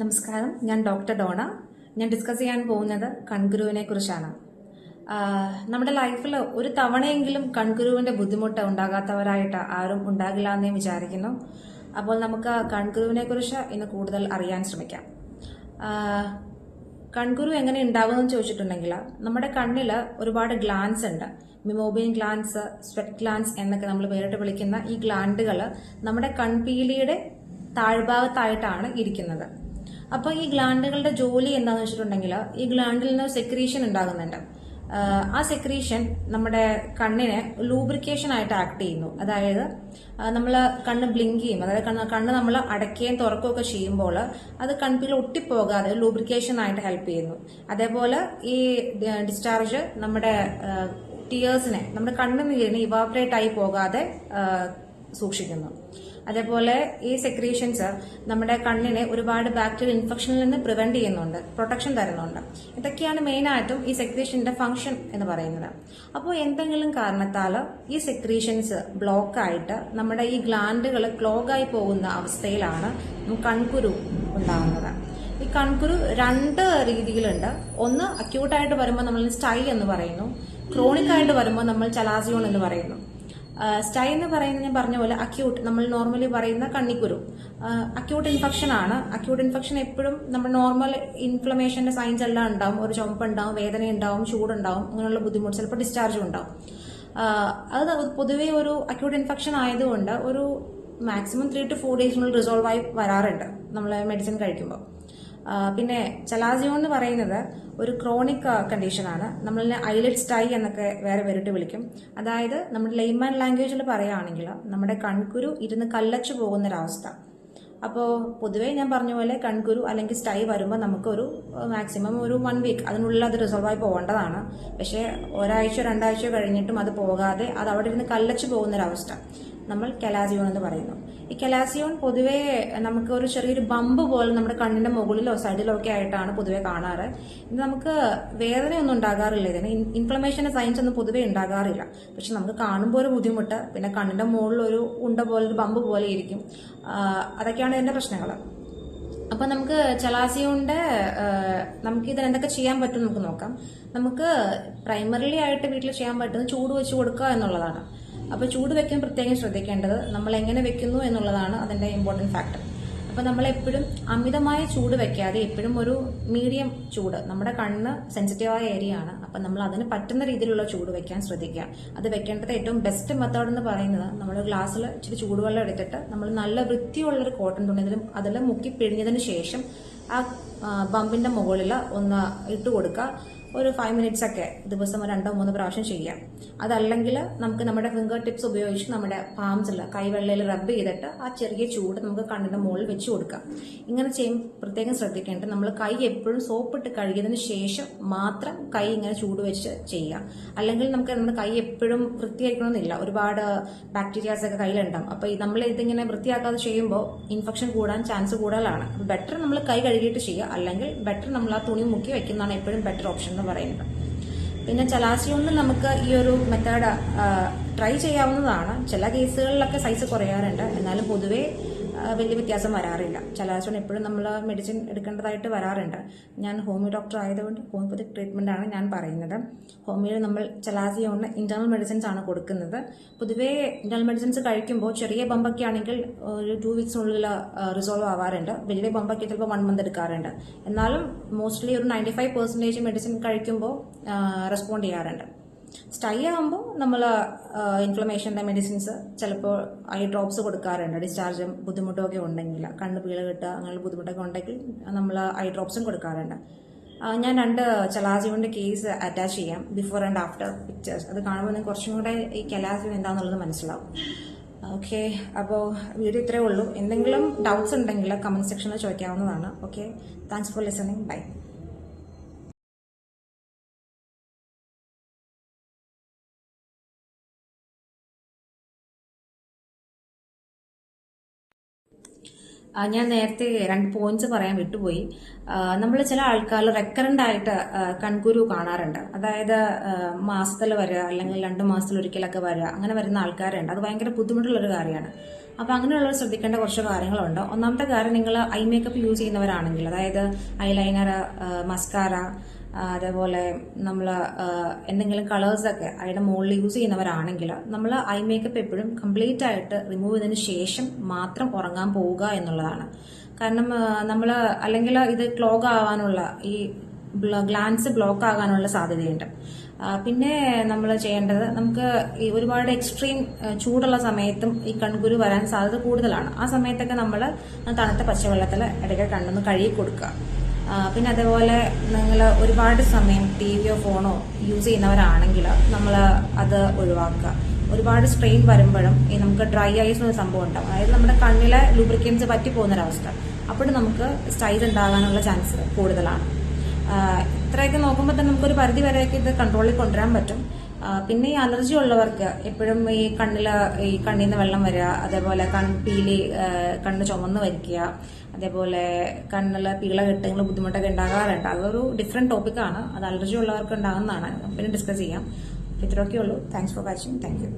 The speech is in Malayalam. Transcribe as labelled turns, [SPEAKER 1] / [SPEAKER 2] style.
[SPEAKER 1] നമസ്കാരം. ഞാൻ ഡോക്ടർ ഡോണ. ഞാൻ ഡിസ്കസ് ചെയ്യാൻ പോകുന്നത് കൺകുരുവിനെ കുറിച്ചാണ്. നമ്മുടെ ലൈഫിൽ ഒരു തവണയെങ്കിലും കൺഗുരുവിന്റെ ബുദ്ധിമുട്ട് ഉണ്ടാകാത്തവരായിട്ട് ആരും ഉണ്ടാകില്ല എന്നേ വിചാരിക്കുന്നു. അപ്പോൾ നമുക്ക് കൺകുരുവിനെ കുറിച്ച് ഇന്ന് കൂടുതൽ അറിയാൻ ശ്രമിക്കാം. കൺഗുരു എങ്ങനെ ഉണ്ടാകുമെന്ന് ചോദിച്ചിട്ടുണ്ടെങ്കിൽ നമ്മുടെ കണ്ണിൽ ഒരുപാട് ഗ്ലാൻസ് ഉണ്ട്. മിമോബിയൻ ഗ്ലാൻസ് സ്വെറ്റ് ഗ്ലാൻസ് എന്നൊക്കെ നമ്മൾ പേരിട്ട് വിളിക്കുന്ന ഈ ഗ്ലാൻഡുകൾ നമ്മുടെ കൺപീലിയുടെ താഴ്ഭാഗത്തായിട്ടാണ് ഇരിക്കുന്നത്. അപ്പോൾ ഈ ഗ്ലാൻഡുകളുടെ ജോലി എന്താണെന്ന് വെച്ചിട്ടുണ്ടെങ്കിൽ ഈ ഗ്ലാൻഡിൽ നിന്ന് സെക്രീഷൻ ഉണ്ടാകുന്നുണ്ട്. ആ സെക്രീഷൻ നമ്മുടെ കണ്ണിനെ ലൂബ്രിക്കേഷൻ ആയിട്ട് ആക്ട് ചെയ്യുന്നു. അതായത് നമ്മൾ കണ്ണ് ബ്ലിങ്ക് ചെയ്യും. അതായത് കണ്ണ് കണ്ണ് നമ്മൾ അടയ്ക്കുകയും തുറക്കുകയൊക്കെ ചെയ്യുമ്പോൾ അത് കൺപിൽ ഒട്ടിപ്പോകാതെ ലൂബ്രിക്കേഷൻ ആയിട്ട് ഹെൽപ്പ് ചെയ്യുന്നു. അതേപോലെ ഈ ഡിസ്ചാർജ് നമ്മുടെ ടിയേഴ്സിനെ നമ്മുടെ കണ്ണിൽ നിന്ന് ഇവാപറേറ്റ് ആയി പോകാതെ സൂക്ഷിക്കുന്നു. അതേപോലെ ഈ സെക്രീഷൻസ് നമ്മുടെ കണ്ണിനെ ഒരുപാട് ബാക്ടീരിയൽ ഇൻഫെക്ഷനിൽ നിന്ന് പ്രിവെന്റ് ചെയ്യുന്നുണ്ട് പ്രൊട്ടക്ഷൻ തരുന്നുണ്ട്. ഇതൊക്കെയാണ് മെയിനായിട്ടും ഈ സെക്രീഷന്റെ ഫംഗ്ഷൻ എന്ന് പറയുന്നത്. അപ്പോൾ എന്തെങ്കിലും കാരണത്താൽ ഈ സെക്രീഷൻസ് ബ്ലോക്ക് ആയിട്ട് നമ്മുടെ ഈ ഗ്ലാൻഡുകൾ ക്ലോഗായി പോകുന്ന അവസ്ഥയിലാണ് കൺകുരു ഉണ്ടാകുന്നത് ഈ കൺകുരു രണ്ട് രീതിയിലുണ്ട്. ഒന്ന് അക്യൂട്ടായിട്ട് വരുമ്പോൾ നമ്മൾ സ്റ്റൈ എന്ന് പറയുന്നു. ക്രോണിക് ആയിട്ട് വരുമ്പോൾ നമ്മൾ ചലാസിയോൺ എന്ന് പറയുന്നു. സ്റ്റൈ എന്ന് പറയുന്നത് ഞാൻ പറഞ്ഞ പോലെ അക്യൂട്ട് നമ്മൾ നോർമലി പറയുന്ന കണ്ണിക്കുരു. അക്യൂട്ട് ഇൻഫെക്ഷൻ ആണ്. അക്യൂട്ട് ഇൻഫെക്ഷൻ എപ്പോഴും നമ്മൾ നോർമൽ ഇൻഫ്ലമേഷന്റെ സൈൻസ് എല്ലാം ഉണ്ടാവും. ഒരു ചുമപ്പ് ഉണ്ടാവും വേദന ഉണ്ടാവും ചൂടുണ്ടാവും അങ്ങനെയുള്ള ബുദ്ധിമുട്ട് ചിലപ്പോൾ ഡിസ്ചാർജും ഉണ്ടാവും. അത് പൊതുവെ ഒരു അക്യൂട്ട് ഇൻഫെക്ഷൻ ആയതുകൊണ്ട് ഒരു മാക്സിമം ത്രീ ടു ഫോർ ഡേയ്സിനുള്ളിൽ റിസോൾവ് ആയി വരാറുണ്ട് നമ്മൾ മെഡിസിൻ കഴിക്കുമ്പോൾ പിന്നെ ചലാസിയോ എന്ന് പറയുന്നത് ഒരു ക്രോണിക് കണ്ടീഷനാണ് നമ്മളിനെ ഐലറ്റ് സ്റ്റൈ എന്നൊക്കെ വേറെ പേരിട്ട് വിളിക്കും. അതായത് നമ്മുടെ ലെയ്മാൻ ലാംഗ്വേജിൽ പറയുകയാണെങ്കിൽ നമ്മുടെ കൺകുരു ഇരുന്ന് കല്ലച്ചു പോകുന്നൊരവസ്ഥ. അപ്പോൾ പൊതുവേ ഞാൻ പറഞ്ഞ പോലെ കൺകുരു അല്ലെങ്കിൽ സ്റ്റൈ വരുമ്പോൾ നമുക്കൊരു മാക്സിമം ഒരു വൺ വീക്ക് അതിനുള്ളിൽ അത് റിസോൾവ് ആയി പോകേണ്ടതാണ്. പക്ഷേ ഒരാഴ്ചയോ രണ്ടാഴ്ചയോ കഴിഞ്ഞിട്ടും അത് പോകാതെ അത് അവിടെ ഇരുന്ന് കല്ലച്ചു പോകുന്നൊരവസ്ഥ. നമ്മൾ കലാസിയോൺ എന്ന് പറയുന്നു. ഈ കലാസിയോൺ പൊതുവേ നമുക്ക് ഒരു ചെറിയൊരു ബമ്പ് പോലെ നമ്മുടെ കണ്ണിന്റെ മുകളിലോ സൈഡിലോ ഒക്കെ ആയിട്ടാണ് പൊതുവെ കാണാറ്. ഇത് നമുക്ക് വേദനയൊന്നും ഉണ്ടാകാറില്ല. ഇതിന് ഇൻഫ്ലമേഷന്റെ സൈൻസ് ഒന്നും പൊതുവേ ഉണ്ടാകാറില്ല. പക്ഷെ നമുക്ക് കാണുമ്പോൾ ഒരു ബുദ്ധിമുട്ട് പിന്നെ കണ്ണിന്റെ മുകളിൽ ഒരു ഉണ്ട പോലെ ഒരു ബമ്പ് പോലെ ഇരിക്കും. അതൊക്കെയാണ് ഇതിന്റെ പ്രശ്നങ്ങൾ അപ്പൊ നമുക്ക് ചലാസിയോണ്ട് നമുക്ക് ഇതിന് എന്തൊക്കെ ചെയ്യാൻ പറ്റും നമുക്ക് നോക്കാം. നമുക്ക് പ്രൈമറിലി ആയിട്ട് വീട്ടിൽ ചെയ്യാൻ പറ്റുന്നത് ചൂട് വെച്ച് കൊടുക്കുക എന്നുള്ളതാണ്. അപ്പൊ ചൂട് വെക്കാൻ പ്രത്യേകം ശ്രദ്ധിക്കേണ്ടത് നമ്മൾ എങ്ങനെ വെക്കുന്നു എന്നുള്ളതാണ് അതിന്റെ ഇമ്പോർട്ടന്റ് ഫാക്ടർ അപ്പൊ നമ്മൾ എപ്പോഴും അമിതമായ ചൂട് വെക്കാതെ എപ്പോഴും ഒരു മീഡിയം ചൂട് നമ്മുടെ കണ്ണ് സെൻസിറ്റീവായ ഏരിയ ആണ്. അപ്പൊ നമ്മൾ അതിന് പറ്റുന്ന രീതിയിലുള്ള ചൂട് വെക്കാൻ ശ്രദ്ധിക്കുക. അത് വെക്കേണ്ടത് ഏറ്റവും ബെസ്റ്റ് മെത്തേഡ് എന്ന് പറയുന്നത് നമ്മൾ ഗ്ലാസ്സിൽ ഇച്ചിരി ചൂടുവെള്ളം എടുത്തിട്ട് നമ്മൾ നല്ല വൃത്തിയുള്ള ഒരു കോട്ടൺ തുണിയിലും അതിൽ മുക്കി പിഴിഞ്ഞതിന് ശേഷം ആ, ബമ്പിന്റെ മുകളിൽ ഒന്ന് ഇട്ട് കൊടുക്കുക. ഒരു ഫൈവ് മിനിറ്റ്സ് ഒക്കെ ദിവസം രണ്ടോ മൂന്നോ പ്രാവശ്യം ചെയ്യാം. അതല്ലെങ്കിൽ നമുക്ക് നമ്മുടെ ഫിംഗർ ടിപ്സ് ഉപയോഗിച്ച് നമ്മുടെ പാംസിൽ കൈവെള്ളയിൽ റബ്ബ് ചെയ്തിട്ട് ആ ചെറിയ ചൂട് നമുക്ക് കണ്ണിന്റെ മുകളിൽ വെച്ച് കൊടുക്കാം. ഇങ്ങനെ ചെയ്യും പ്രത്യേകം ശ്രദ്ധിക്കേണ്ടത് നമ്മൾ കൈ എപ്പോഴും സോപ്പിട്ട് കഴുകിയതിന് ശേഷം മാത്രം കൈ ഇങ്ങനെ ചൂട് വെച്ച് ചെയ്യുക അല്ലെങ്കിൽ നമുക്ക് നമ്മുടെ കൈ എപ്പോഴും വൃത്തിയാക്കണമെന്നില്ല ഒരുപാട് ബാക്ടീരിയാസ് ഒക്കെ കയ്യിലുണ്ടാവും. അപ്പോൾ നമ്മൾ ഇതിങ്ങനെ വൃത്തിയാക്കാതെ ചെയ്യുമ്പോൾ ഇൻഫെക്ഷൻ കൂടാൻ ചാൻസ് കൂടുതലാണ്. ബെറ്റർ നമ്മൾ കൈ കഴുകിയിട്ട് ചെയ്യുക. അല്ലെങ്കിൽ ബെറ്റർ നമ്മൾ ആ തുണി മുക്കി വെക്കുന്നതാണ് എപ്പോഴും ബെറ്റർ ഓപ്ഷൻ എന്ന് പറയുന്നത്. പിന്നെ ചലാസിയോണിൽ നമുക്ക് ഈ ഒരു മെത്തേഡ് ട്രൈ ചെയ്യാവുന്നതാണ്. ചില കേസുകളിലൊക്കെ സൈസ് കുറയാറുണ്ട്. എന്നാലും പൊതുവേ വലിയ വ്യത്യാസം വരാറില്ല. ചലാസിയോൺ എപ്പോഴും നമ്മൾ മെഡിസിൻ എടുക്കേണ്ടതായിട്ട് വരാറുണ്ട്. ഞാൻ ഹോമിയോ ഡോക്ടർ ആയതുകൊണ്ട് ഹോമിയോപ്പതി ട്രീറ്റ്മെന്റ് ആണ് ഞാൻ പറയുന്നത്. ഹോമിയോയിൽ നമ്മൾ ചലാസിയോണിന് ഇന്റേണൽ മെഡിസിൻസ് ആണ് കൊടുക്കുന്നത്. പൊതുവേ ഇന്റേണൽ മെഡിസിൻസ് കഴിക്കുമ്പോൾ ചെറിയ ബമ്പൊക്കെ ആണെങ്കിൽ ഒരു ടു വീക്സിനുള്ളിൽ റിസോൾവ് ആവാറുണ്ട്. വലിയ ബമ്പൊക്കെ ചിലപ്പോൾ വൺ മന്ത് എടുക്കാറുണ്ട്. എന്നാലും മോസ്റ്റ്ലി ഒരു നയന്റി ഫൈവ് പെർസെന്റേജ് മെഡിസിൻ കഴിക്കുമ്പോൾ റെസ്പോണ്ട് ചെയ്യാറുണ്ട്. സ്റ്റൈ ആകുമ്പോൾ നമ്മൾ ഇൻഫ്ലമേഷന്റെ മെഡിസിൻസ് ചിലപ്പോൾ ഐ ഡ്രോപ്സ് കൊടുക്കാറുണ്ട്. ഡിസ്ചാർജും ബുദ്ധിമുട്ടൊക്കെ ഉണ്ടെങ്കിൽ കണ്ണ് പീള കിട്ടുക അങ്ങനെയുള്ള ബുദ്ധിമുട്ടൊക്കെ ഉണ്ടെങ്കിൽ നമ്മൾ ഐ ഡ്രോപ്സും കൊടുക്കാറുണ്ട്. ഞാൻ രണ്ട് ചലാസിയോന്റെ കേസ് അറ്റാച്ച് ചെയ്യാം. ബിഫോർ ആൻഡ് ആഫ്റ്റർ പിക്ചേഴ്സ് അത് കാണുമ്പോൾ നിങ്ങൾക്ക് കുറച്ചും കൂടെ ഈ കലാസിയം എന്താണെന്നുള്ളത് മനസ്സിലാവും. ഓക്കെ അപ്പോൾ വീഡിയോ ഇത്രയേ ഉള്ളൂ. എന്തെങ്കിലും ഡൗട്ട്സ് ഉണ്ടെങ്കിൽ കമന്റ് സെക്ഷനിൽ ചോദിക്കാവുന്നതാണ്. Okay thanks for listening bye ഞാൻ നേരത്തെ രണ്ട് പോയിന്റ്സ് പറയാൻ വിട്ടുപോയി. നമ്മൾ ചില ആൾക്കാർ റെക്കറന്റ് ആയിട്ട് കൺകുരു കാണാറുണ്ട്. അതായത് മാസത്തിൽ വരിക അല്ലെങ്കിൽ രണ്ട് മാസത്തിൽ ഒരിക്കലൊക്കെ വരിക അങ്ങനെ വരുന്ന ആൾക്കാരുണ്ട്. അത് ഭയങ്കര ബുദ്ധിമുട്ടുള്ളൊരു കാര്യമാണ്. അപ്പോൾ അങ്ങനെയുള്ളവർ ശ്രദ്ധിക്കേണ്ട കുറച്ച് കാര്യങ്ങളുണ്ട്. ഒന്നാമത്തെ കാര്യം നിങ്ങൾ ഐ മേക്കപ്പ് യൂസ് ചെയ്യുന്നവരാണെങ്കിൽ അതായത് ഐ ലൈനർ മസ്കാര അതേപോലെ നമ്മൾ എന്തെങ്കിലും കളേഴ്സൊക്കെ അതിന്റെ മുകളിൽ യൂസ് ചെയ്യുന്നവരാണെങ്കിൽ നമ്മൾ ഐ മേക്കപ്പ് എപ്പോഴും കംപ്ലീറ്റ് ആയിട്ട് റിമൂവ് ചെയ്തതിന് ശേഷം മാത്രം ഉറങ്ങാൻ പോവുക എന്നുള്ളതാണ്. കാരണം നമ്മൾ അല്ലെങ്കിൽ ഇത് ക്ലോഗ് ആവാനുള്ള ഈ ഗ്ലാൻസ് ബ്ലോക്ക് ആകാനുള്ള സാധ്യതയുണ്ട്. പിന്നെ നമ്മൾ ചെയ്യേണ്ടത് നമുക്ക് ഒരുപാട് എക്സ്ട്രീം ചൂടുള്ള സമയത്തും ഈ കൺകുരു വരാൻ സാധ്യത കൂടുതലാണ്. ആ സമയത്തൊക്കെ നമ്മൾ തണുത്ത പച്ചവെള്ളത്തിൽ ഇടയ്ക്ക് കണ്ണൊന്ന് കഴുകി കൊടുക്കുക. പിന്നെ അതേപോലെ നിങ്ങൾ ഒരുപാട് സമയം ടി വിയോ ഫോണോ യൂസ് ചെയ്യുന്നവരാണെങ്കിൽ നമ്മൾ അത് ഒഴിവാക്കുക. ഒരുപാട് സ്ട്രെയിൻ വരുമ്പോഴും ഈ നമുക്ക് ഡ്രൈ ഐസ് എന്നൊരു സംഭവം ഉണ്ടാവും. അതായത് നമ്മുടെ കണ്ണിലെ ലൂബ്രിക്കൻസ് പറ്റി പോകുന്നൊരവസ്ഥ. അപ്പോഴും നമുക്ക് സ്റ്റൈൽ ഉണ്ടാകാനുള്ള ചാൻസ് കൂടുതലാണ്. ഇത്രയൊക്കെ നോക്കുമ്പോൾ തന്നെ നമുക്കൊരു പരിധി വരെയൊക്കെ ഇത് കൺട്രോളിൽ കൊണ്ടുവരാൻ പറ്റും. പിന്നെ ഈ അലർജി ഉള്ളവർക്ക് എപ്പോഴും ഈ കണ്ണിൽ ഈ കണ്ണിൽ നിന്ന് വെള്ളം വരിക അതേപോലെ കൺപീലി കണ്ണ് ചുമന്ന് വരിക്കുക അതേപോലെ കണ്ണിൽ പീള കെട്ടുകൾ ബുദ്ധിമുട്ടൊക്കെ ഉണ്ടാകാറുണ്ട്. അതൊരു ഡിഫറെന്റ് ടോപ്പിക്കാണ് അത് അലർജി ഉള്ളവർക്ക് ഉണ്ടാകുന്നതാണ്. പിന്നെ ഡിസ്കസ് ചെയ്യാം. ഇത്രയൊക്കെ ഉള്ളൂ. Thanks for watching thank you